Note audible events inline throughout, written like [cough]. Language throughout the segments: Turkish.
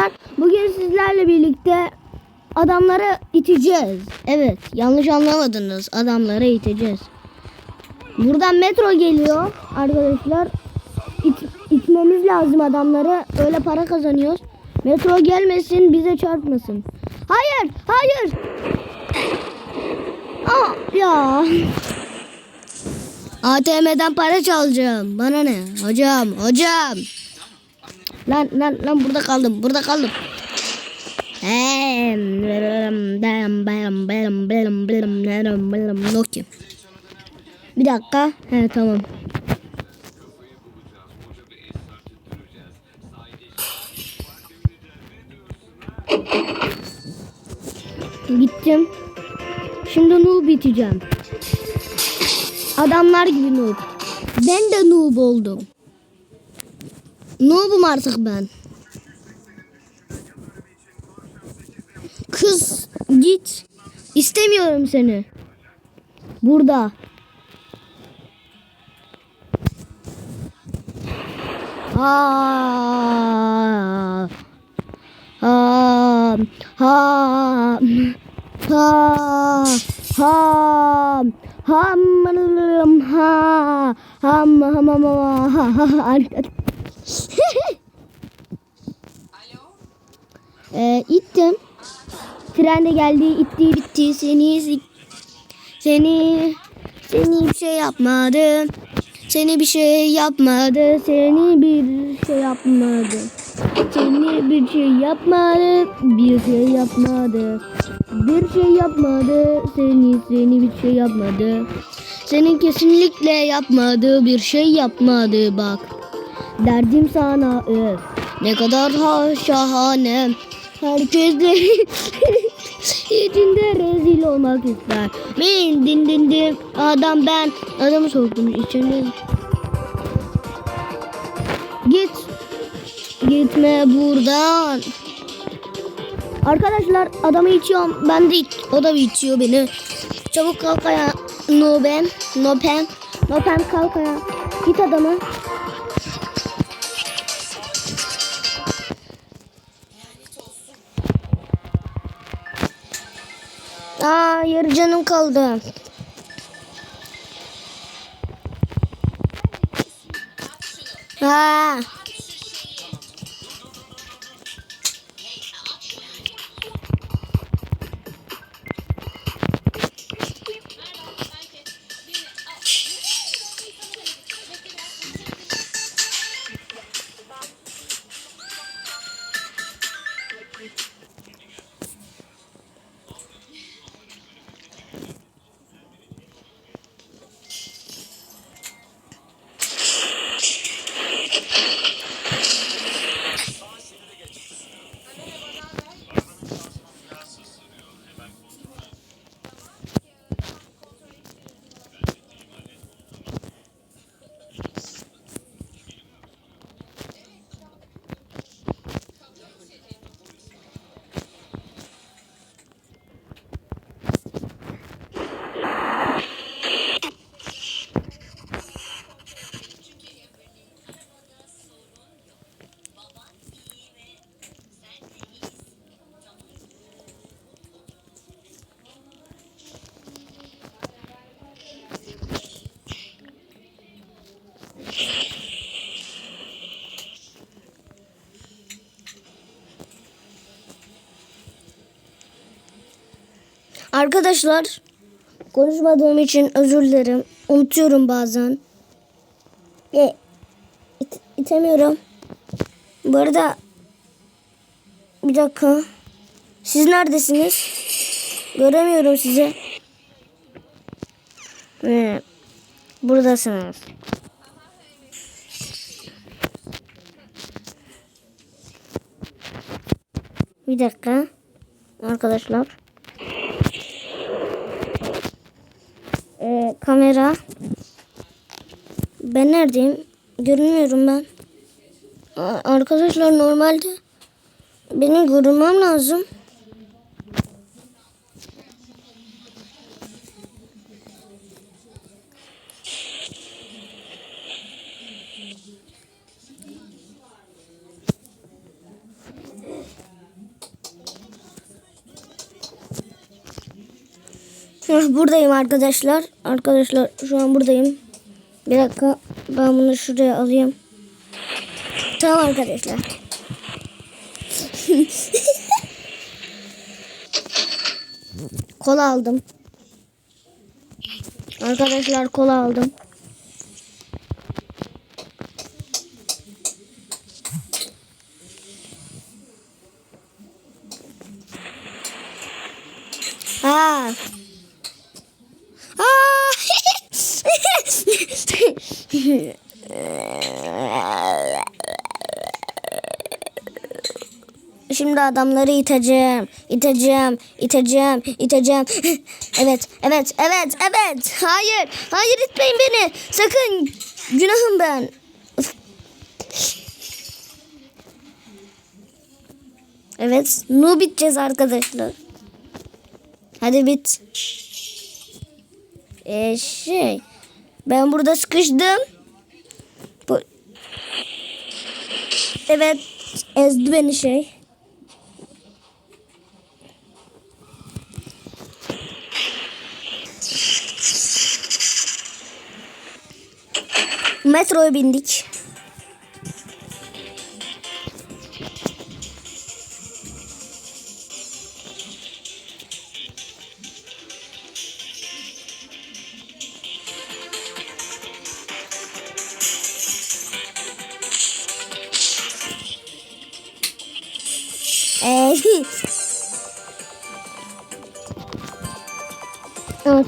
arkadaşlar bugün sizlerle birlikte adamları iteceğiz. Evet yanlış anlamadınız adamları iteceğiz. Buradan metro geliyor arkadaşlar. İt, itmemiz lazım adamları. Öyle para kazanıyoruz. Metro gelmesin bize çarpmasın. Hayır hayır. Aa, [laughs] ya. ATM'den para çalacağım. Bana ne? Hocam, hocam. Lan lan lan burada kaldım. Burada kaldım. Nokia. Bir dakika. He tamam. Gittim. Şimdi noob biteceğim. Adamlar gibi noob. Ben de noob oldum. Noob'um artık ben. Kız git. İstemiyorum seni. Burada. Ha. Ha. Ha. Ha. Ha. Ham ham ha ham ham ham ha ha ha ee, ittim. Tren de geldi, itti bitti seni seni seni bir şey yapmadı. Seni bir şey yapmadı. Seni bir şey yapmadı. Seni bir şey yapmadı. Bir şey yapmadı. Bir şey yapmadı. Seni seni bir şey yapmadı. Senin kesinlikle yapmadığı bir şey yapmadı bak. Derdim sana öf. Ne kadar ha şahane. Herkesle içinde [laughs] rezil olmak ister. Min din din din. Adam ben. Adamı soktum içine. Git. Gitme buradan. Arkadaşlar adamı içiyorum. Ben de iç, o da içiyor beni. Çabuk kalk ayağa. No ben. No pen. No pen kalk ayağa. Git adamı. Aa yarı canım kaldı. Ha. Arkadaşlar konuşmadığım için özür dilerim. Unutuyorum bazen. E, it- itemiyorum. Bu arada bir dakika. Siz neredesiniz? Göremiyorum sizi. Ee, buradasınız. Bir dakika. Arkadaşlar. Ee, kamera. Ben neredeyim? Görünmüyorum ben. Arkadaşlar normalde benim görünmem lazım. Hah, buradayım arkadaşlar. Arkadaşlar şu an buradayım. Bir dakika ben bunu şuraya alayım. Tamam arkadaşlar. [laughs] kola aldım. Arkadaşlar kola aldım. Ha. Ha. Şimdi adamları iteceğim, iteceğim, iteceğim, iteceğim. [laughs] Evet, evet, evet, evet. Hayır, hayır itmeyin beni. Sakın. Günahım ben. Evet, nu biteceğiz arkadaşlar. Hadi bit. Ee, şey, ben burada sıkıştım. Bu... Evet, ezdi beni şey. Metroya bindik.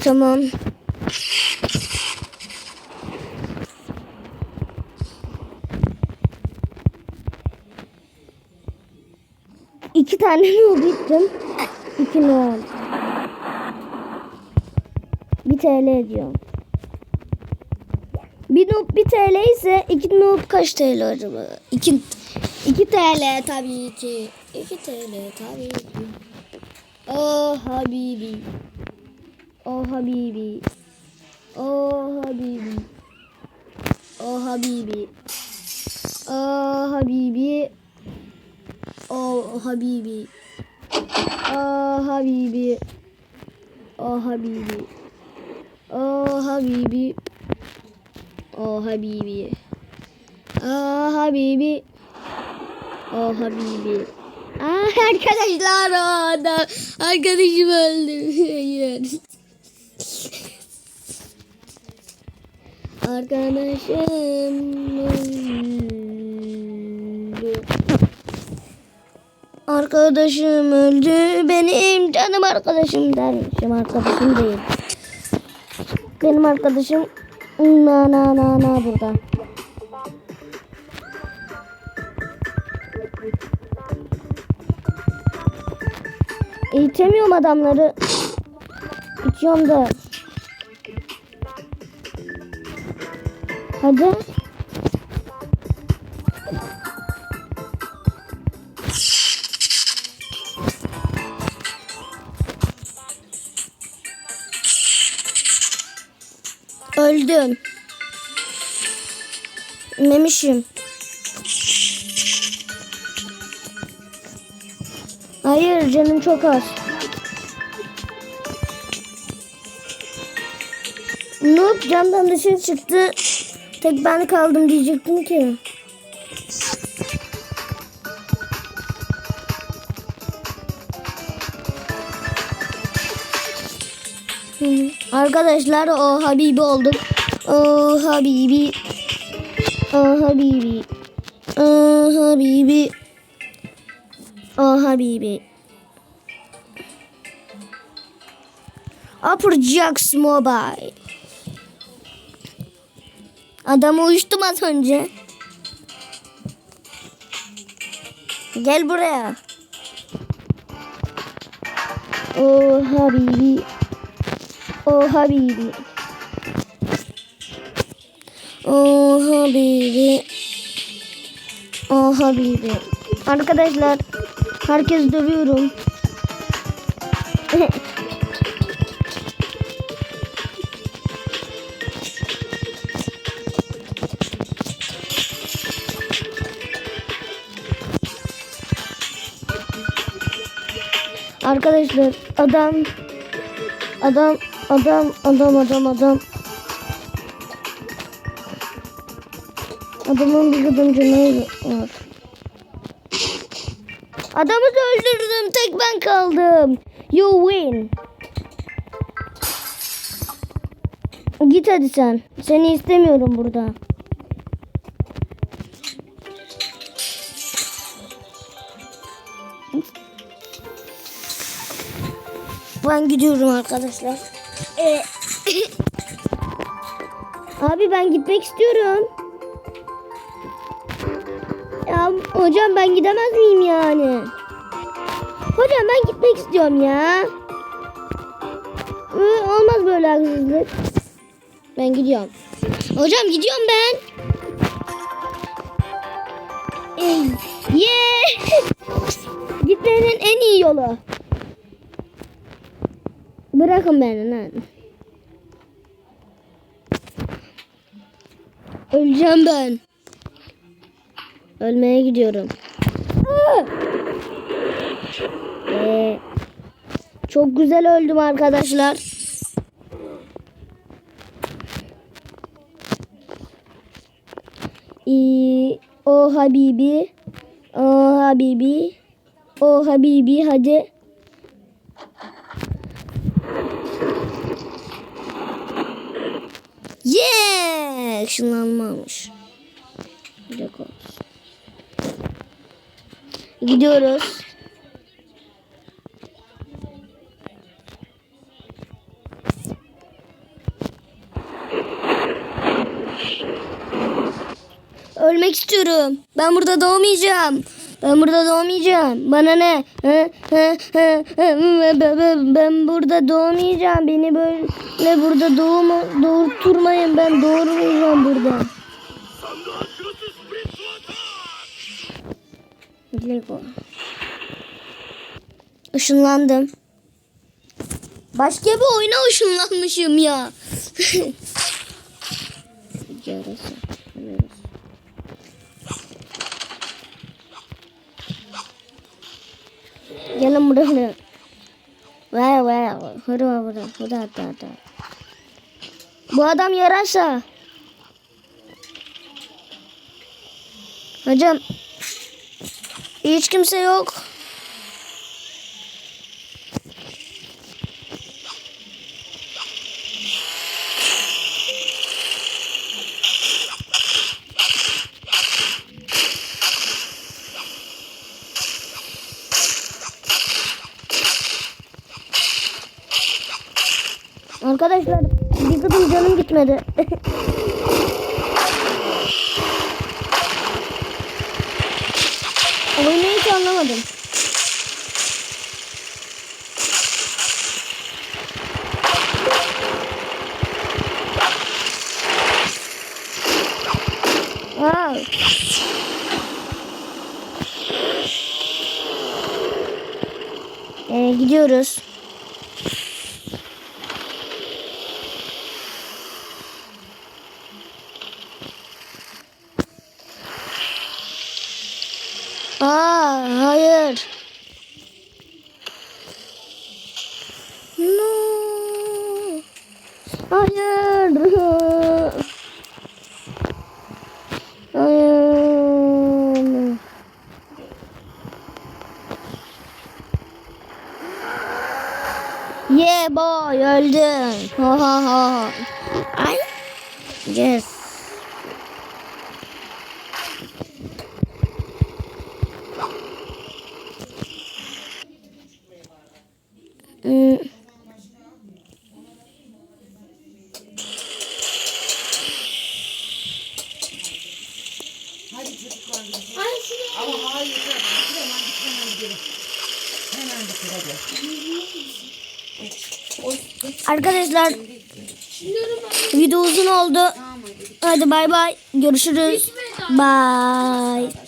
Tamam. İki tane noob gittim. İki noob. Bir TL ediyor. Bir noob bir TL ise iki noob kaç TL acaba? İki, iki TL tabii ki. İki TL tabii ki. Oh Habibi. Oh Habibi. Oh Habibi. Oh Habibi. Oh Habibi. Oh Habibi. Oh Habibi. Oh Habibi. Oh Habibi. Oh Habibi. Oh Habibi. Oh Habibi. Arkadaşlar o adam. Arkadaşım öldü. Arkadaşım öldü. Arkadaşım öldü. Benim canım arkadaşım dermişim. Arkadaşım değil. Benim arkadaşım na na na na burada. İtemiyorum adamları. İtiyorum da. Hadi. Öldüm. Memişim. Hayır canım çok az. Noob camdan dışarı çıktı. Tek ben kaldım diyecektim ki. Arkadaşlar o Habibi olduk. O Habibi. O Habibi. O Habibi. O Habibi. Upper Jacks Mobile. Adam uyuştum az önce. Gel buraya. O Habibi. O Habibi. O Habibi. O Habibi. Arkadaşlar herkes dövüyorum. [laughs] Arkadaşlar adam adam Adam, adam, adam, adam. Adamın bir gıdım canı var. Adamı da öldürdüm. Tek ben kaldım. You win. Git hadi sen. Seni istemiyorum burada. Ben gidiyorum arkadaşlar. Ee, [coughs] Abi ben gitmek istiyorum. Ya hocam ben gidemez miyim yani? Hocam ben gitmek istiyorum ya. Hı, Olmaz böyle haksızlık. Ben gidiyorum. Hocam gidiyorum ben. Ey, Yeah. [laughs] Gitmenin en iyi yolu. Bırakın beni lan. Öleceğim ben. Ölmeye gidiyorum. Ee, çok güzel öldüm arkadaşlar. Ee, o Habibi. O Habibi. O Habibi hadi. Yeah! Işınlanmamış. Bir dakika. Gidiyoruz. Ölmek istiyorum. Ben burada doğmayacağım. Ben burada doğmayacağım. Bana ne? Ben burada doğmayacağım. Beni böyle burada doğma, doğurtturmayın. Ben doğurmayacağım burada. Lego. Işınlandım. Başka bir oyuna ışınlanmışım ya. [laughs] Yarası. Gelin buraya. Ver ver. Ver burada. Hadi hadi hadi. Bu adam yarasa. Hocam. Hiç kimse yok. Arkadaşlar bir gıdım canım gitmedi. [laughs] Oyunu hiç anlamadım. Aa. Ee, gidiyoruz. Hayır. [laughs] Hayır. Yeah boy öldün. Ha ha ha. Ay. Yes. Hmm. Arkadaşlar video uzun oldu. Hadi bay bay. Görüşürüz. Bye.